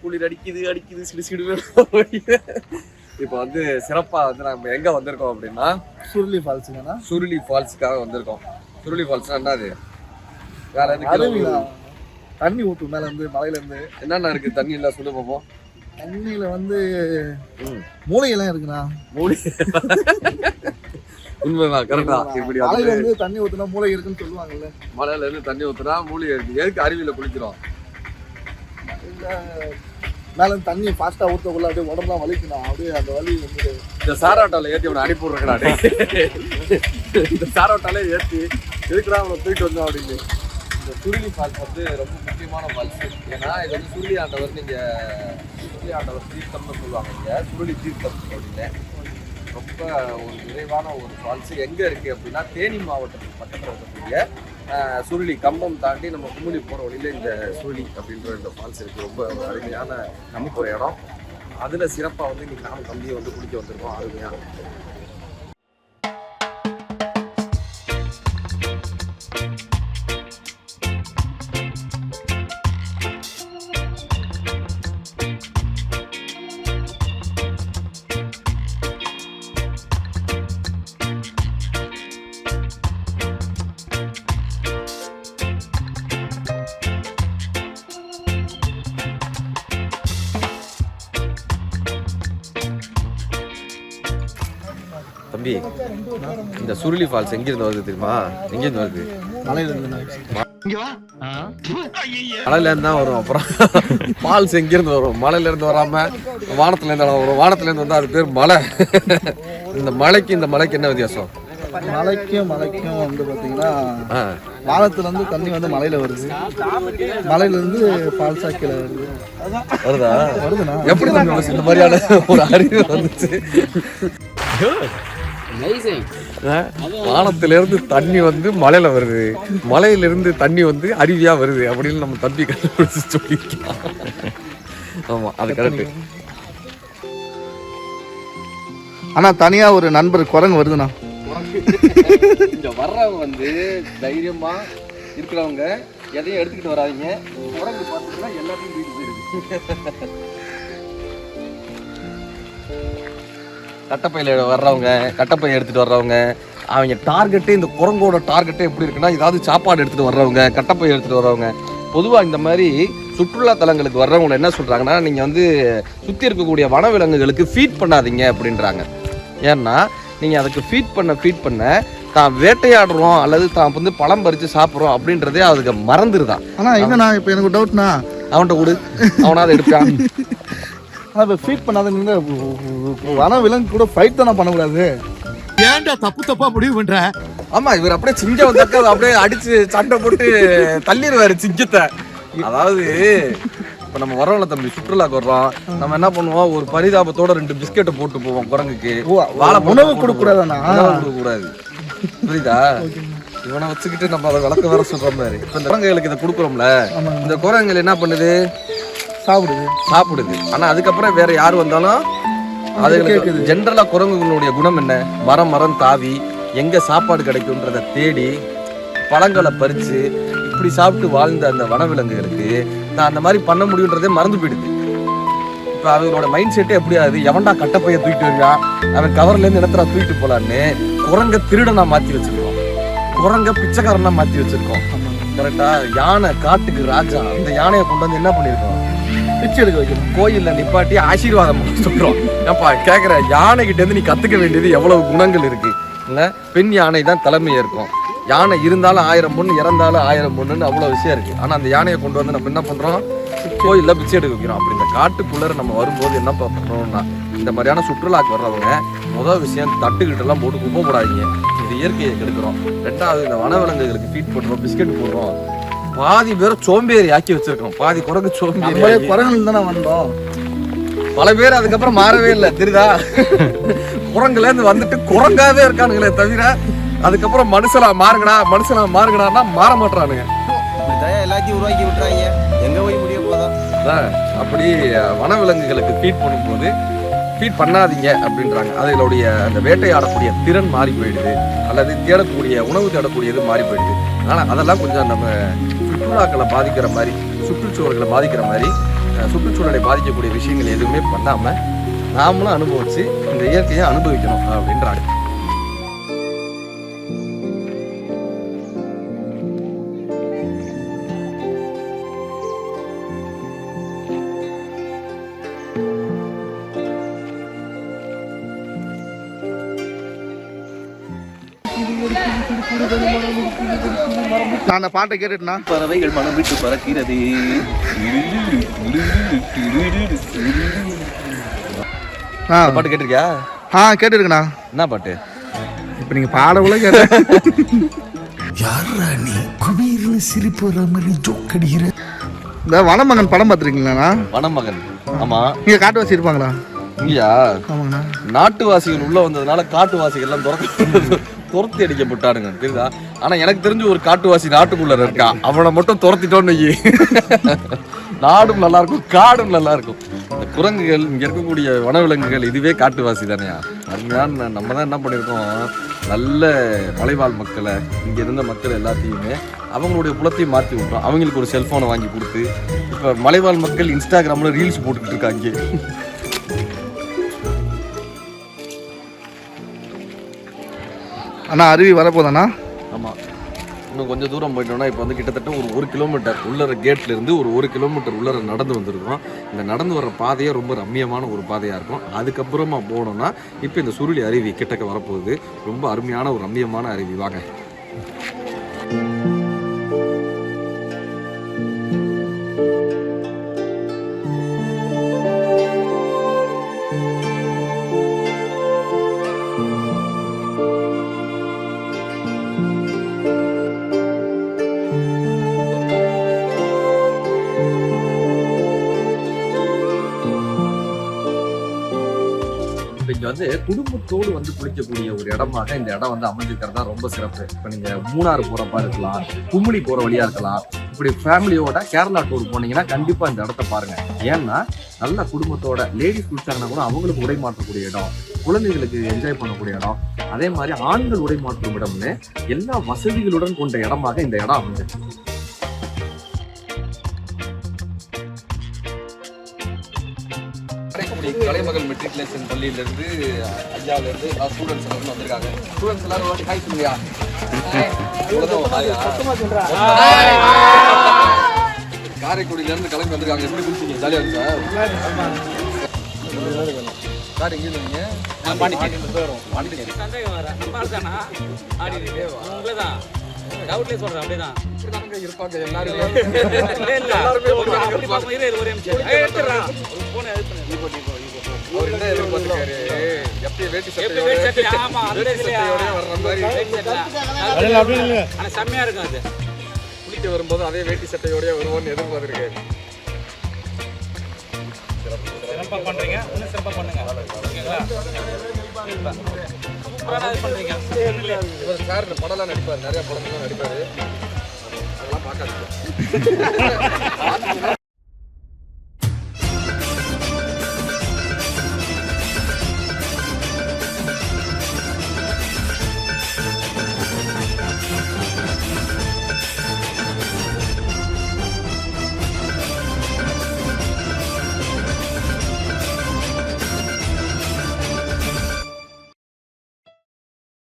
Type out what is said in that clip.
குளிர் அடிக்குது அடிக்குது சிடு சிடு இப்போ வந்து சிறப்பா வந்து நம்ம எங்க வந்திருக்கோம் அப்படின்னா சுருளி ஃபால்ஸுங்கண்ணா சுருளி ஃபால்ஸுக்காக வந்திருக்கோம். சுருளி ஃபால்ஸ்னா என்னது வேற எதுக்கு தண்ணி ஊற்றும் மேல இருந்து மலையில இருந்து என்னென்ன இருக்கு? தண்ணி எல்லாம் சொல்லு பார்ப்போம் தண்ணியில வந்து. மூலிகைலாம் இருக்குண்ணா. மூடி உண்மைதான் கரெக்டா இப்படி மலையில வந்து இருந்து தண்ணி ஊத்துனா மூலிகை இருக்குன்னு சொல்லுவாங்கல்ல. மலையில இருந்து தண்ணி ஊத்துனா மூலிகை இருக்கு. எதுக்கு அருவியில குளிக்கிறோம்? இல்ல மேல தண்ணி ஃபாஸ்டா ஊத்தக்குள்ள அப்படியே உடம்புலாம் வலிக்கணும் அப்படியே அந்த வலி வந்து இந்த சாராட்டால ஏத்தி அவனை அனுப்பி விடுறா இந்த சாராட்டால ஏத்தி எதுக்குடா அவனை போயிட்டு வந்தோம் அப்படின்னு. இந்த சுருளி ஃபால்ஸ் வந்து ரொம்ப முக்கியமான ஃபால்ஸ் ஏன்னா இது வந்து சுருளி ஆண்டவர் நீங்க சுருளி ஆண்டவர் தீர்த்தம்னு சொல்லுவாங்க இங்க. சுருளி தீர்த்தம் அப்படின்னு. ரொம்ப ஒரு நிறைவான ஒரு ஃபால்ஸ் எங்கே இருக்குது அப்படின்னா தேனி மாவட்டத்துக்கு பக்கத்தில் இருக்கக்கூடிய சுருளி கம்பம் தாண்டி நம்ம குமுளி போகிற வழியில இந்த சுருளி அப்படின்ற இந்த ஃபால்ஸ் இருக்குது ரொம்ப அருமையான நமக்கு ஒரு இடம். அதில் சிறப்பாக வந்து இன்றைக்கி நானும் தம்பியை வந்து குடிக்க வந்திருக்கோம். அருமையாக தம்பி இந்த சுருளி ஃபால்ஸ் எங்கிருந்து வருது தெரியுமா? எங்கிருந்து வருது? மலையில இருந்து தான் வரும் அப்புறம். ஃபால்ஸ் எங்கிருந்து வரும்? மலையில இருந்து வராம வானத்துல இருந்து வரும்? வானத்துல இருந்து வந்தா அது பேர் மலை. இந்த மலைக்கு இந்த மலைக்கு என்ன வித்தியாசம்? மலைக்கும் மலைக்கும் வந்து பாத்தீங்கன்னா ஆ, வானத்துல இருந்து தண்ணி வந்து மலையில வருது. மலையில இருந்து ஃபால்ஸா கீழே வருது. வருதா? வருதுண்ணா. எப்படி இந்த மாதிரியான ஒரு அறிவு வந்துச்சு? ஆ, வானத்துல இருந்து தண்ணி வந்து மலையில வருது. மலையில இருந்து தண்ணி வந்து அருவியா வருது அப்படின்னு நம்ம தம்பி கண்டுபிடிச்சு சொல்லியிருக்கோம் ஆமா அது கரெக்ட் ஆனா தனியா ஒரு நண்பர் குரங்கு வருதுண்ணா. இங்க வர்றவங்க வந்து தைரியமா இருக்கிறவங்க எதையும் எடுத்துக்கிட்டு வராதீங்க. குரங்கு பார்த்தீங்கன்னா எல்லாத்தையும் தூக்கிட்டு போயிருக்கு கட்டப்பையில வர்றவங்க கட்டப்பை எடுத்துட்டு வர்றவங்க அவங்க டார்கெட்டே இந்த குரங்கோட டார்கெட்டே எப்படி இருக்குன்னா ஏதாவது சாப்பாடு எடுத்துட்டு வர்றவங்க கட்டப்பை எடுத்துட்டு வர்றவங்க. பொதுவாக இந்த மாதிரி சுற்றுலா தலங்களுக்கு வர்றவங்க என்ன சொல்றாங்கன்னா நீங்க வந்து சுத்தி இருக்கக்கூடிய வனவிலங்குகளுக்கு ஃபீட் பண்ணாதீங்க அப்படின்றாங்க. ஏன்னா நீங்க அதுக்கு ஃபீட் பண்ண ஃபீட் பண்ண தான் வேட்டையாடுறோம் அல்லது தான் வந்து பழம் பறித்து சாப்பிட்றோம் அப்படின்றதே அதுக்கு மறந்துருதான் ஆனா என்னண்ணா இப்போ எனக்கு டவுட்ண்ணா அவன்கிட்ட கொடு. அவனாவது எடுப்பான் இப்போ ஃபீட் பண்ணாதவங்க வன விலங்கு கூட ஃபைட் தானே பண்ணக்கூடாது. ஏன்டா தப்பு தப்பா முடிவு பண்ற? ஆமா இவர் அப்படியே சிங்கம் வந்தாக்க அப்படியே அடிச்சு சண்டை போட்டு தள்ளிடுவாரு சிங்கத்தை. அதாவது இப்ப நம்ம வரோம்ல தம்பி சுற்றுலாக்கு வர்றோம். நம்ம என்ன பண்ணுவோம்? ஒரு பரிதாபத்தோட ரெண்டு பிஸ்கெட்டை போட்டு போவோம் குரங்குக்கு. வாழைப்பழம் உணவு கொடுக்கூடாதாண்ணா கொடுக்கக்கூடாது புரியுதா? இவனை வச்சுக்கிட்டு நம்ம அதை விளக்க வர சொல்ற மாதிரி இப்ப இந்த குரங்குகளுக்கு இதை கொடுக்குறோம்ல. இந்த குரங்குகள் என்ன பண்ணுது? சாப்பிடுது. சாப்பிடுது. ஆனா அதுக்கப்புறம் வேற யார் வந்தாலும் அதுகளுக்கு ஜென்ரலா குரங்குகளுடைய குணம் என்ன? மரம் மரம் தாவி எங்க சாப்பாடு கிடைக்கும்ன்றத தேடி பழங்களை பறிச்சு இப்படி சாப்பிட்டு வாழ்ந்த அந்த வனவிலங்குகளுக்கு நான் அந்த மாதிரி பண்ண முடியுன்றதே மறந்து போயிடுது. இப்போ அவங்களோட மைண்ட் செட்டே எப்படி ஆகுது? எவன்டா கட்டப்பைய தூக்கிட்டு வருவான் அவன் கவர்ல இருந்து இடத்துல தூக்கிட்டு போலான்னு குரங்க திருடனா மாத்தி வச்சிருக்கோம். குரங்க பிச்சைக்காரனா மாத்தி வச்சிருக்கோம். கரெக்டா யானை காட்டுக்கு ராஜா அந்த யானையை கொண்டு வந்து என்ன பண்ணிருக்கோம் பிச்சை எடுக்க வைக்கணும். கோயில்ல நிப்பாட்டி ஆசீர்வாதம் பண்ண சொல்றோம் ஏப்பா கேட்குற யானை இருந்து நீ கத்துக்க வேண்டியது எவ்வளவு குணங்கள் இருக்கு. இல்ல பெண் யானை தான் தலைமை இருக்கும். யானை இருந்தாலும் ஆயிரம் பொண்ணு இறந்தாலும் ஆயிரம் பொண்ணுன்னு அவ்வளோ விஷயம் இருக்கு. ஆனா அந்த யானையை கொண்டு வந்து நம்ம என்ன பண்றோம்? கோயில்ல பிச்சை எடுக்க வைக்கிறோம். அப்படி இந்த காட்டுக்குள்ளர நம்ம வரும்போது என்ன பண்றோம்னா இந்த மாதிரியான சுற்றுலாக்கு வர்றவங்க முதல் விஷயம் தட்டுக்கிட்ட எல்லாம் போட்டு குப்பை போடாதீங்க. இது இயற்கையை கெடுக்கிறோம். ரெண்டாவது இந்த வனவிலங்குகளுக்கு ஃபீட் பண்றோம் பிஸ்கட் போடுறோம். பாதி பேரை சோம்பேறி ஆக்கி வச்சிருக்கோம். பாதி குரங்கு சோம்பேறி. குரங்குல தானே வந்தோம். பல பேர் அதுக்கப்புறம் மாறவே இல்லை தெரியுதா? குரங்குல இருந்து வந்துட்டு குரங்காவே இருக்கானுங்களே தவிர அதுக்கப்புறம் மனுஷனா மாறுங்கடா மனுஷனா மாறுங்கடான்னா மாற மாட்டானுங்க எல்லாத்தையும் உருவாக்கி விட்டுறாங்க. எங்க போய் முடிய போதும் அப்படி வனவிலங்குகளுக்கு ஃபீட் பண்ணும்போது ஃபீட் பண்ணாதீங்க அப்படின்றாங்க. அதுகளுடைய அந்த வேட்டையாடக்கூடிய திறன் மாறி போயிடுது. அல்லது தேடக்கூடிய உணவு தேடக்கூடியது மாறி போயிடுது. ஆனால் அதெல்லாம் கொஞ்சம் நம்ம சுற்றுலாக்களை பாதிக்கிற மாதிரி சுற்றுச்சூழல்களை பாதிக்கிற மாதிரி சுற்றுச்சூழலை பாதிக்கக்கூடிய விஷயங்கள் எதுவுமே பண்ணாமல் நாமளும் அனுபவித்து இந்த இயற்கையை அனுபவிக்கணும் அப்படின்ற நான் அந்த பாட்டை கேட்டுட்டுனா? பறவைகள் மனம் விட்டு பறக்கிறது. ஆ. பாட்டு கேட்டிருக்கியா? ஆ கேட்டுருக்கண்ணா. என்ன பாட்டு? இப்போ நீங்கள் பாடக்குள்ள கேட்டேன். யாரா நீ? குபீர்னு சிரிப்பு வர மாதிரி ஜோக் அடிக்கிற இந்த வனமகன் படம் பார்த்துருக்கீங்களாண்ணா? வனமகன். ஆமா. இங்கே காட்டுவாசி இருப்பாங்களா? இங்கயா? ஆமாங்கண்ணா. நாட்டுவாசிகள் உள்ள வந்ததுனால காட்டுவாசிகள் எல்லாம் துரத்து துரத்தி அடிக்கப்பட்டாருங்க தெரியுதா? ஆனால் எனக்கு தெரிஞ்சு ஒரு காட்டுவாசி நாட்டுக்குள்ள இருக்கான் அவனை மட்டும் துரத்திட்டோன்னு நாடும் நல்லா இருக்கும் காடும் நல்லா இருக்கும் இந்த குரங்குகள் இங்கே இருக்கக்கூடிய வனவிலங்குகள் இதுவே காட்டுவாசி தானேயா அதுதான் நம்ம தான் என்ன பண்ணியிருக்கோம்? நல்ல மலைவாழ் மக்களை இங்கே இருந்த மக்கள் எல்லாத்தையுமே அவங்களுடைய புலத்தையும் மாற்றி விட்டோம். அவங்களுக்கு ஒரு செல்ஃபோனை வாங்கி கொடுத்து இப்போ மலைவாழ் மக்கள் இன்ஸ்டாகிராமில் ரீல்ஸ் போட்டுக்கிட்டு இருக்காங்க. அண்ணா அருவி வரப்போதாண்ணா ஆமாம் இன்னும் கொஞ்சம் தூரம் போயிட்டோம்னா இப்போ வந்து கிட்டத்தட்ட ஒரு ஒரு கிலோமீட்டர் உள்ளர கேட்லேருந்து ஒரு ஒரு கிலோமீட்டர் உள்ளர நடந்து வந்திருக்கோம் இந்த நடந்து வர பாதையே ரொம்ப ரம்மியமான ஒரு பாதையாக இருக்கும். அதுக்கப்புறமா போனோம்னா இப்போ இந்த சுருளி அருவி கிட்டக்க வரப்போகுது. ரொம்ப அருமையான ஒரு ரம்மியமான அருவி. வாங்க. வந்து குடும்பத்தோடு வந்து குளிக்கக்கூடிய ஒரு இடமாக இந்த இடம் வந்து அமைஞ்சிருக்கிறதா தான் ரொம்ப சிறப்பு. இப்போ நீங்கள் மூணாறு போகிறப்பா இருக்கலாம் கும்மிடி போகிற வழியாக இருக்கலாம் இப்படி ஃபேமிலியோட கேரளா டூர் போனீங்கன்னா கண்டிப்பாக இந்த இடத்த பாருங்க. ஏன்னா நல்ல குடும்பத்தோட லேடிஸ் குளிச்சாங்கன்னா கூட அவங்களுக்கு உடை மாற்றக்கூடிய இடம் குழந்தைகளுக்கு என்ஜாய் பண்ணக்கூடிய இடம் அதே மாதிரி ஆண்கள் உடை மாற்றும் இடம்னு எல்லா வசதிகளுடன் கொண்ட இடமாக இந்த இடம் அமைஞ்சிருக்கு. காரைக்குடி கலைமகள் மெட்ரிகுலேஷன் பள்ளியிலேருந்து ஐயாவிலேருந்து ஸ்டூடெண்ட்ஸ் எல்லாரும் வந்திருக்காங்க. ஸ்டூடெண்ட்ஸ் எல்லாரும் வாட்டி ஹாய் சொல்லுங்க காரைக்குடியிலேருந்து கிளம்பி வந்திருக்காங்க. எப்படி குடிச்சீங்க ஜாலியாக இருந்துச்சா? சார் எங்கே இருந்தீங்க சந்தேகம் வர நம்ம ஆள் தானா ஆடி உங்களதான் டவுட்லேயே சொல்றேன் அப்படிதான். இப்படிதானங்க இருப்பாங்க எல்லாரும். ஒரே நிமிஷம். எடுத்துடுறான் போன செம்மையா இருக்கும் அது. குளிக்க வரும்போது அதே வேட்டி சட்டையோடய வருவோம்னு எதிர்பார்த்திருக்காரு. சிறப்பா பண்றீங்க. இன்னும் சிறப்பா பண்ணுங்க. ஓகேங்களா இது பண்றீங்க இவர் சார் இந்த படம்லாம் நடிப்பார். நிறைய படம்லாம் நடிப்பாரு. அதெல்லாம் பார்க்காதீங்க.